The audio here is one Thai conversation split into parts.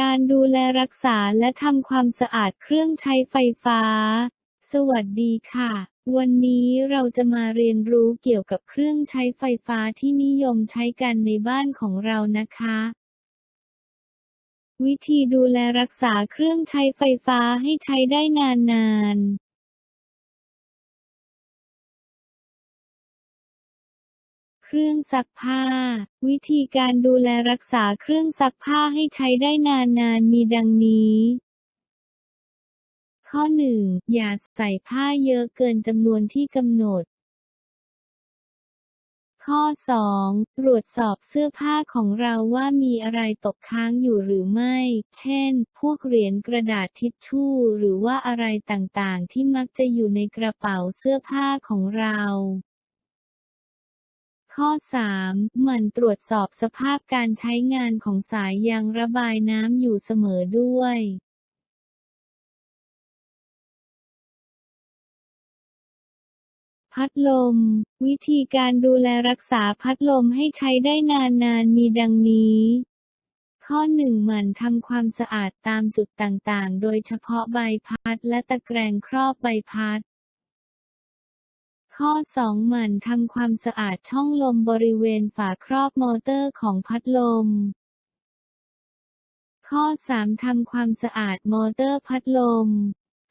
การดูแลรักษาและทำความสะอาดเครื่องใช้ไฟฟ้า สวัสดีค่ะ วันนี้เราจะมาเรียนรู้เกี่ยวกับเครื่องใช้ไฟฟ้าที่นิยมใช้กันในบ้านของเรานะคะ วิธีดูแลรักษาเครื่องใช้ไฟฟ้าให้ใช้ได้นานๆ เครื่องซักผ้า วิธีการดูแลรักษาเครื่องซักผ้าให้ใช้ได้นานๆมีดังนี้ข้อ 1. อย่าใส่ผ้าเยอะเกินจำนวนที่กำหนด ข้อ 2. ตรวจสอบเสื้อผ้าของเราว่ามีอะไรตกค้างอยู่หรือไม่ เช่น พวกเหรียญกระดาษทิชชู่หรือว่าอะไรต่างๆ ที่มักจะอยู่ในกระเป๋าเสื้อผ้าของเรา ข้อ 3. หมั่นตรวจสอบสภาพการใช้งานของสายยางระบายน้ำอยู่เสมอด้วยพัดลม วิธีการดูแลรักษาพัดลมให้ใช้ได้นานๆมีดังนี้ ข้อ 1. หมั่นทำความสะอาดตามจุดต่างๆ โดยเฉพาะใบพัดและตะแกรงครอบใบพัด ข้อ 2. หมั่นทำความสะอาดช่องลมบริเวณฝาครอบมอเตอร์ของพัดลม ข้อ 3. ทำความสะอาดมอเตอร์พัดลม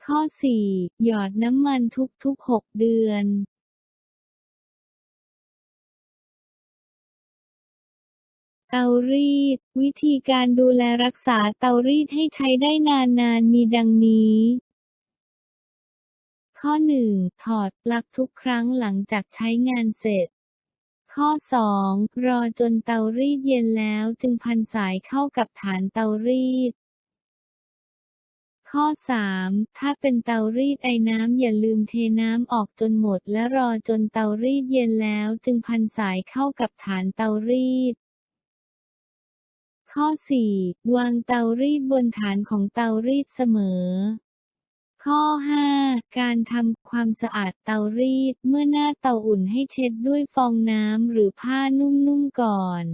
ข้อ 4. หยอดน้ำมันทุกๆ 6 เดือนเตารีด วิธีการดูแลรักษาเตารีดให้ใช้ได้นานๆ มีดังนี้ ข้อ 1. ถอดปลั๊กทุกครั้งหลังจากใช้งานเสร็จ ข้อ 2. รอจนเตารีดเย็นแล้วจึงพันสายเข้ากับฐานเตารีด ข้อ 3. ถ้าเป็นเตารีดไอน้ำอย่าลืมเทน้ำออกจนหมด และรอจนเตารีดเย็นแล้วจึงพันสายเข้ากับฐานเตารีดข้อ 4. วางเตารีดบนฐานของเตารีดเสมอ ข้อ 5. การทำความสะอาดเตารีด เมื่อหน้าเตาอุ่นให้เช็ดด้วยฟองน้ำหรือผ้านุ่มๆก่อน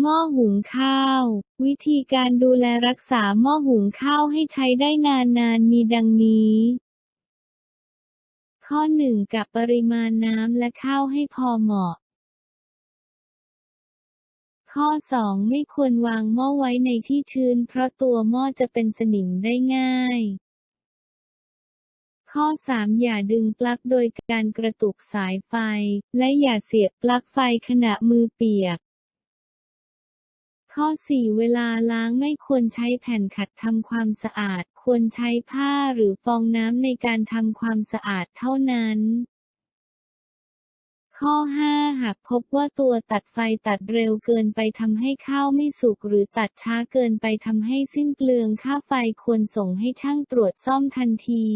หม้อหุงข้าว วิธีการดูแลรักษาหม้อหุงข้าวให้ใช้ได้นานๆมีดังนี้ ข้อ 1. กะปริมาณน้ำและข้าวให้พอเหมาะ ข้อ 2. ไม่ควรวางหม้อไว้ในที่ชื้น เพราะตัวหม้อจะเป็นสนิมได้ง่าย ข้อ 3. อย่าดึงปลั๊กโดยการกระตุกสายไฟ และอย่าเสียบปลั๊กไฟขณะมือเปียก ข้อ 4. เวลาล้างไม่ควรใช้แผ่นขัดทำความสะอาด ควรใช้ผ้าหรือฟองน้ำในการทำความสะอาดเท่านั้น ข้อ 5 หากพบว่าตัวตัดไฟตัดเร็วเกินไปทำให้ข้าวไม่สุกหรือตัดช้าเกินไปทำให้สิ้นเปลืองค่าไฟควรส่งให้ช่างตรวจซ่อมทันที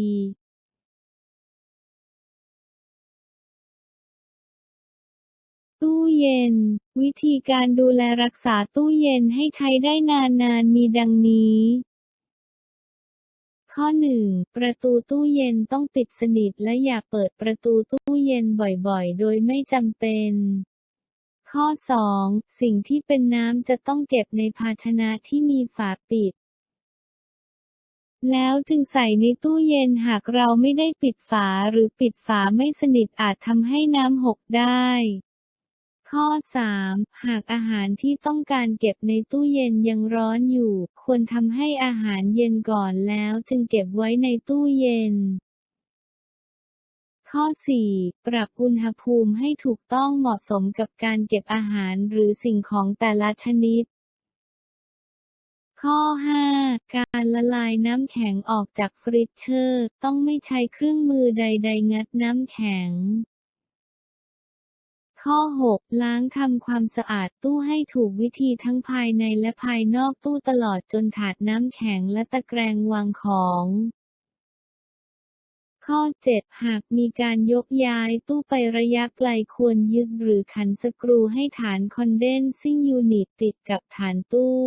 ตู้เย็น วิธีการดูแลรักษาตู้เย็นให้ใช้ได้นานๆมีดังนี้ ข้อ 1. ประตูตู้เย็นต้องปิดสนิทและอย่าเปิดประตูตู้เย็นบ่อยๆ โดยไม่จำเป็น ข้อ 2. สิ่งที่เป็นน้ำจะต้องเก็บในภาชนะที่มีฝาปิด แล้วจึงใส่ในตู้เย็นหากเราไม่ได้ปิดฝาหรือปิดฝาไม่สนิทอาจทำให้น้ำหกได้ ข้อ 3. หากอาหารที่ต้องการเก็บในตู้เย็นยังร้อนอยู่ ควรทำให้อาหารเย็นก่อนแล้วจึงเก็บไว้ในตู้เย็นข้อ 4. ปรับอุณหภูมิให้ถูกต้องเหมาะสมกับการเก็บอาหารหรือสิ่งของแต่ละชนิด ข้อ 5. การละลายน้ำแข็งออกจากฟริซเชอร์ ต้องไม่ใช้เครื่องมือใด ๆ งัดน้ำแข็ง ข้อ 6. ล้างทำความสะอาดตู้ให้ถูกวิธีทั้งภายในและภายนอกตู้ตลอดจนถาดน้ำแข็งและตะแกรงวางของข้อ 7 หากมีการยกย้ายตู้ไประยะไกลควรยึดหรือขันสกรูให้ฐานคอนเดนซิ่งยูนิตติดกับฐานตู้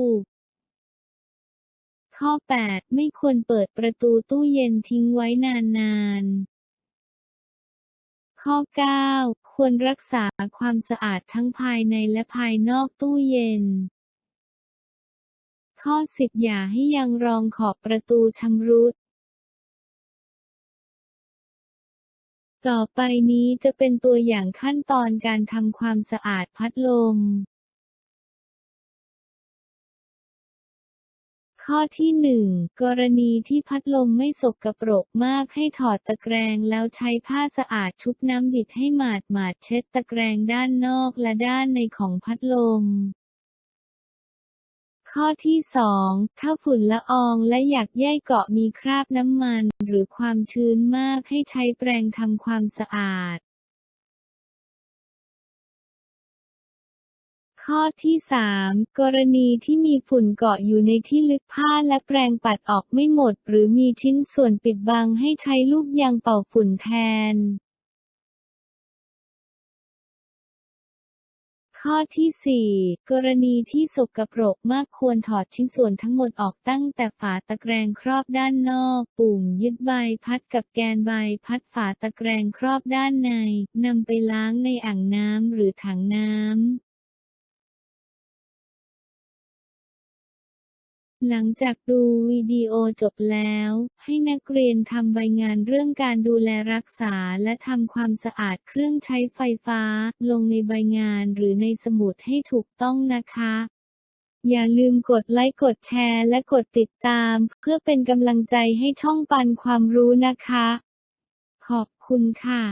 ข้อ 8 ไม่ควรเปิดประตูตู้เย็นทิ้งไว้นานๆ ข้อ 9 ควรรักษาความสะอาดทั้งภายในและภายนอกตู้เย็น ข้อ 10 อย่าให้ยังรองขอบประตูชำรุด ต่อไปนี้จะเป็นตัวอย่างขั้นตอนการทำความสะอาดพัดลม ข้อที่1กรณีที่พัดลมไม่สกปรกมากให้ถอดตะแกรงแล้วใช้ผ้าสะอาดชุบน้ำบิดให้หมาดหมาดๆเช็ดตะแกรงด้านนอกและด้านในของพัดลมข้อที่ 2 ถ้าฝุ่นละอองและหยักใยกเกาะมีคราบน้ำมัน หรือความชื้นมากให้ใช้แปรงทำความสะอาด ข้อที่ 3 กรณีที่มีฝุ่นเกาะอยู่ในที่ลึกผ้าและแปรงปัดออกไม่หมด หรือมีชิ้นส่วนปิดบังให้ใช้ลูกยางเป่าฝุ่นแทน ข้อที่ 4 กรณีที่สกปรกมากควรถอดชิ้นส่วนทั้งหมดออกตั้งแต่ฝาตะแกรงครอบด้านนอก ปุ่มยึดใบพัดกับแกนใบพัดฝาตะแกรงครอบด้านในนำไปล้างในอ่างน้ำหรือถังน้ำ หลังจากดูวิดีโอจบแล้ว ให้นักเรียนทำใบงานเรื่องการดูแลรักษาและทำความสะอาดเครื่องใช้ไฟฟ้า ลงในใบงานหรือในสมุดให้ถูกต้องนะคะ อย่าลืมกดไลค์กดแชร์และกดติดตาม เพื่อเป็นกำลังใจให้ช่องปันความรู้นะคะ ขอบคุณค่ะ